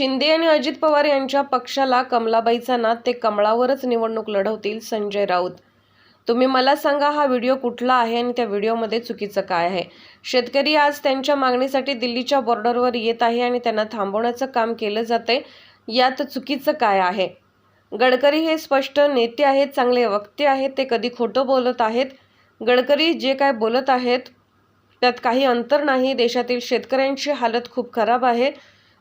शिंदे आणि अजित पवार यांच्या पक्षाला कमलाबाईचा नाद ते कमळावरच निवडणूक लढवतील संजय राऊत. तुम्ही मला सांगा हा व्हिडिओ कुठला आहे आणि त्या व्हिडिओमध्ये चुकीचं काय आहे? शेतकरी आज त्यांच्या मागणीसाठी दिल्लीच्या बॉर्डरवर येत आहे आणि त्यांना थांबवण्याचं काम केलं जाते यात चुकीचं काय आहे? गडकरी हे स्पष्ट नेते आहेत चांगले वक्ते आहेत ते कधी खोटं बोलत आहेत? गडकरी जे काय बोलत आहेत त्यात काही अंतर नाही. देशातील शेतकऱ्यांची हालत खूप खराब आहे.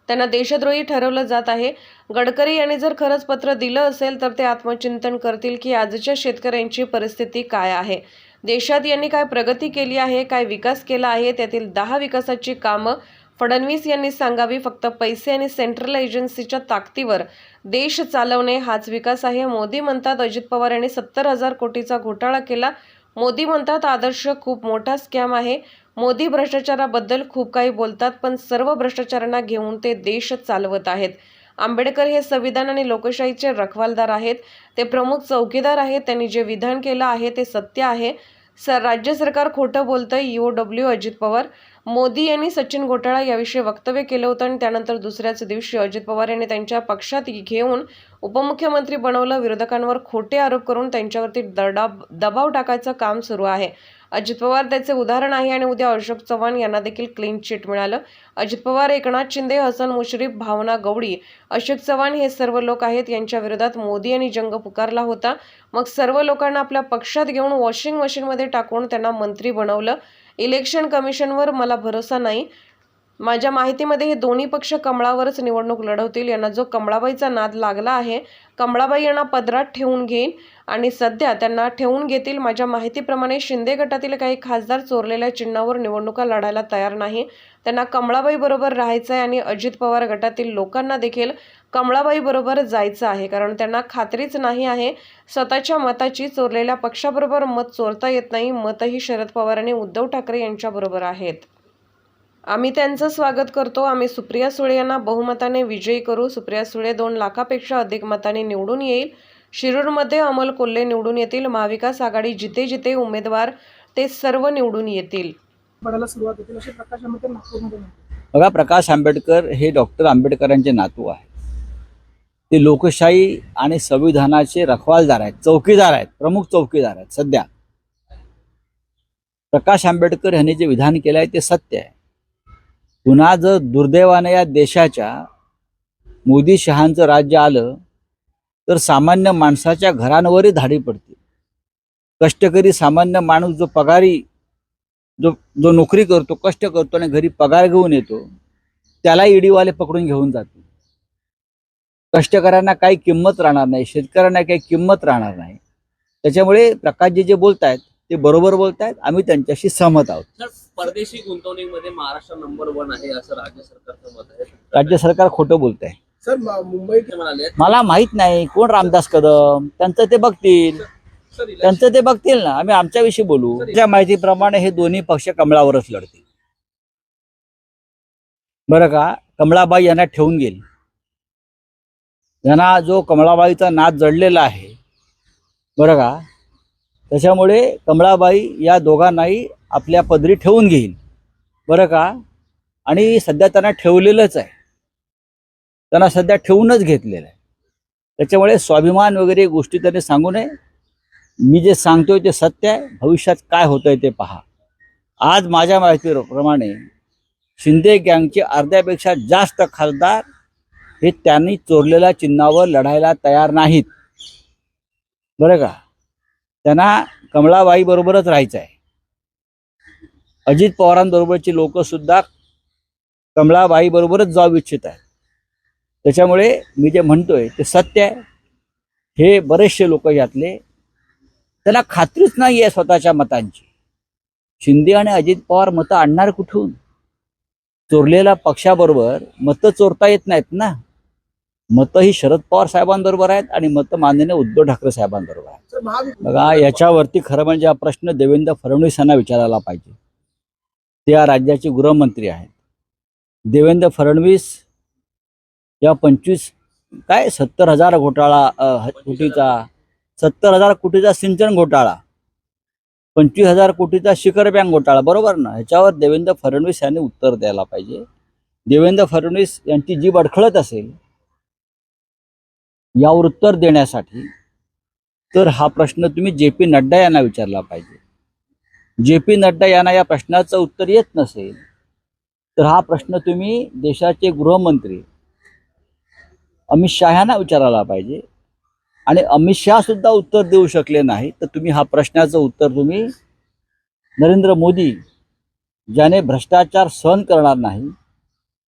त्यांना देशद्रोही ठरवलं जात आहे. गडकरी यांनी जर खरंच पत्र दिलं असेल तर ते आत्मचिंतन करतील की आजच्या शेतकऱ्यांची परिस्थिती काय आहे? देशात यांनी काय प्रगती केली आहे काय विकास केला आहे त्यातील दहा विकासाची कामं फडणवीस यांनी सांगावी फक्त पैसे आणि सेंट्रल एजन्सीच्या ताकदीवर. देश चालवणे हाच विकास आहे. मोदी म्हणतात अजित पवार यांनी सत्तर हजार कोटीचा घोटाळा केला. मोदी म्हणतात आदर्श खूप मोठा स्कॅम आहे. मोदी भ्रष्टाचाराबद्दल खूप काही बोलतात पण सर्व भ्रष्टाचारांना घेऊन ते देश चालवत आहेत. आंबेडकर हे संविधान आणि लोकशाहीचे रखवालदार आहेत. ते प्रमुख चौकीदार आहेत. त्यांनी जे विधान केलं आहे ते सत्य आहे. स राज्य सरकार खोटं बोलतं यू डब्ल्यू अजित पवार. मोदी यांनी सचिन घोटाळा याविषयी वक्तव्य केलं होतं आणि त्यानंतर दुसऱ्याच दिवशी अजित पवार यांनी त्यांच्या पक्षात घेऊन उपमुख्यमंत्री बनवलं. विरोधकांवर खोटे आरोप करून त्यांच्यावरती दडाब दबाव टाकायचं काम सुरू आहे. अजित पवार त्याचे उदाहरण आहे आणि उद्या अशोक चव्हाण यांना देखील क्लीन चिट मिळालं. अजित पवार एकनाथ शिंदे हसन मुश्रीफ भावना गवडी अशोक चव्हाण हे सर्व लोक आहेत. यांच्या विरोधात मोदी यांनी जंग पुकारला होता. मग सर्व लोकांना आपल्या पक्षात घेऊन वॉशिंग मशीनमध्ये टाकून त्यांना मंत्री बनवलं. इलेक्शन कमिशनवर मला भरोसा नाही. माझ्या माहितीमध्ये हे दोन्ही पक्ष कमळावरच निवडणूक लढवतील. यांना जो कमळाबाईचा नाद लागला आहे कमळाबाई यांना पदरात ठेवून घेईन आणि सध्या त्यांना ठेवून घेतील. माझ्या माहितीप्रमाणे शिंदे गटातील काही खासदार चोरलेल्या चिन्हावर निवडणुका लढायला तयार नाही. त्यांना कमळाबाई बरोबर राहायचं आहे आणि अजित पवार गटातील लोकांना देखील कमळाबाई बरोबर जायचं आहे. कारण त्यांना खात्रीच नाही आहे. स्वतःच्या मताची चोरलेल्या पक्षाबरोबर मत चोरता येत नाही. मतही शरद पवार आणि उद्धव ठाकरे यांच्याबरोबर आहेत. आम्ही त्यांचं स्वागत करतो. आम्ही सुप्रिया सुळे यांना बहुमताने विजयी करू. सुप्रिया सुळे दोन लाखापेक्षा अधिक मतांनी निवडून येईल. शिरूरमध्ये अमोल कोल्हे निवडून येतील. महाविकास आघाडी जिथे जिथे उमेदवार ते सर्व निवडून येतील. बघा प्रकाश आंबेडकर हे डॉक्टर आंबेडकरांचे नातू आहे ते लोकशाही आणि संविधानाचे रखवालदार आहेत चौकीदार आहेत प्रमुख चौकीदार आहेत सध्या. प्रकाश आंबेडकर यांनी जे विधान केलं आहे ते सत्य आहे. पुन्हा जर दुर्दैवाने या देशाच्या मोदी शहांचं राज्य आलं तर सामान्य माणसाच्या घरांवरही धाडी पडते. कष्टकरी सामान्य माणूस जो पगारी जो जो नोकरी करतो कष्ट करतो आणि घरी पगार घेऊन येतो त्याला ईडीवाले पकडून घेऊन जातो कष्टकऱ्यांना काही किंमत राहणार नाही शेतकऱ्यांना काही किंमत राहणार नाही. त्याच्यामुळे प्रकाशजी जे बोलतायत ते बरोबर बोलतायत आम्ही त्यांच्याशी सहमत आहोत. परदेशी गुंतवणुकीमध्ये महाराष्ट्र नंबर वन आहे असं राज्य सरकारचं मत आहे. राज्य सरकार खोटं बोलत आहे सर म- मुंबईत ते म्हणाले मला माहीत नाही कोण रामदास कदम त्यांचं ते बघतील. त्यांचं ते बघतील ना. आम्ही आमच्याविषयी बोलू. त्या माहितीप्रमाणे हे दोन्ही पक्ष कमळावरच लढतील. बरं का? कमळाबाई यांना ठेवून गेली. यांना जो कमळाबाईचा नाद जडलेला आहे बरं का? त्याच्यामुळे कमळाबाई या दोघांनाही आपल्या पदरी ठेवून घेईल बरं का? आणि सध्या त्यांना ठेवलेलंच आहे. त्यांना सध्या ठेवूनच घेतलेलं आहे. त्याच्यामुळे स्वाभिमान वगैरे गोष्टी त्यांनी सांगू नये. मी जे सांगतोय ते सत्य आहे. भविष्यात काय होतंय ते पहा. आज माझ्या माहितीप्रमाणे शिंदे गँगचे अर्ध्यापेक्षा जास्त खासदार हे त्यांनी चोरलेल्या चिन्हावर लढायला तयार नाहीत. बरं का? त्यांना कमळाबाई बरोबरच राहायचं आहे अजित पवारांबरोबरची लोक सुद्धा कमळाबाई बरोबरच जाऊ इच्छित आहेत. त्याच्यामुळे मी जे म्हणतोय ते सत्य आहे. हे बरेचसे लोक यातले त्याला खात्रीच नाही आहे स्वतःच्या मतांची. शिंदे आणि अजित पवार मतं आणणार कुठून? चोरलेल्या पक्षाबरोबर मतं चोरता येत नाहीत ना? मतं ही शरद पवार साहेबांबरोबर आहेत आणि मतं माननीय उद्धव ठाकरे साहेबांबरोबर आहेत. बघा याच्यावरती खरं म्हणजे हा प्रश्न देवेंद्र फडणवीस यांना विचारायला पाहिजे. ते या राज्याचे गृहमंत्री आहेत. देवेंद्र फडणवीस या पंचवीस काय सत्तर हजार घोटाळा कोटीचा सत्तर हजार कोटीचा सिंचन घोटाळा पंचवीस हजार कोटीचा शिखर बँक घोटाळा बरोबर ना? ह्याच्यावर देवेंद्र फडणवीस यांनी उत्तर द्यायला पाहिजे. देवेंद्र फडणवीस यांची जीभ अडखळत असेल यावर उत्तर देण्यासाठी तर हा प्रश्न तुम्ही जे पी नड्डा यांना विचारला पाहिजे. जे पी नड्डा यांना या प्रश्नाचं उत्तर येत नसेल तर हा प्रश्न तुम्ही देशाचे गृहमंत्री अमित शहा यांना विचारायला पाहिजे. आणि अमित शहा सुद्धा उत्तर देऊ शकले नाही तर तुम्ही हा प्रश्नाचं उत्तर तुम्ही नरेंद्र मोदी ज्याने भ्रष्टाचार सहन करणार नाही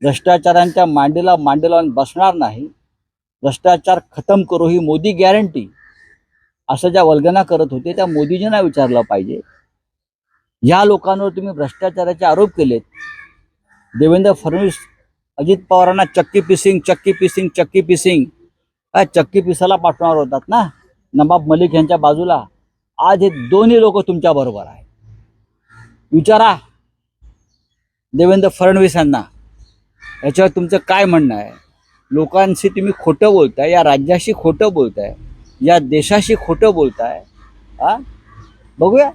भ्रष्टाचारांच्या मांडीला मांडीला बसणार नाही भ्रष्टाचार खतम करू ही मोदी गॅरंटी असं ज्या वल्गना करत होते त्या मोदीजींना विचारलं पाहिजे. या लोकांवर तुम्ही भ्रष्टाचाराचे आरोप केलेत. देवेंद्र फडणवीस अजित पवारांना चक्की पिसिंग चक्की पिसिंग चक्की पिसिंग. काय चक्की पिसाला पाठवणार होतात ना? नवाब मलिक यांच्या बाजूला. आज हे दोन्ही लोक तुमच्या बरोबर आहेत. विचारा देवेंद्र फडणवीस यांना. याच्यावर तुमचं काय म्हणणं आहे? लोकांशी तुम्ही खोटं बोलताय या राज्याशी खोटं बोलताय या देशाशी खोटं बोलताय हा? बघूया.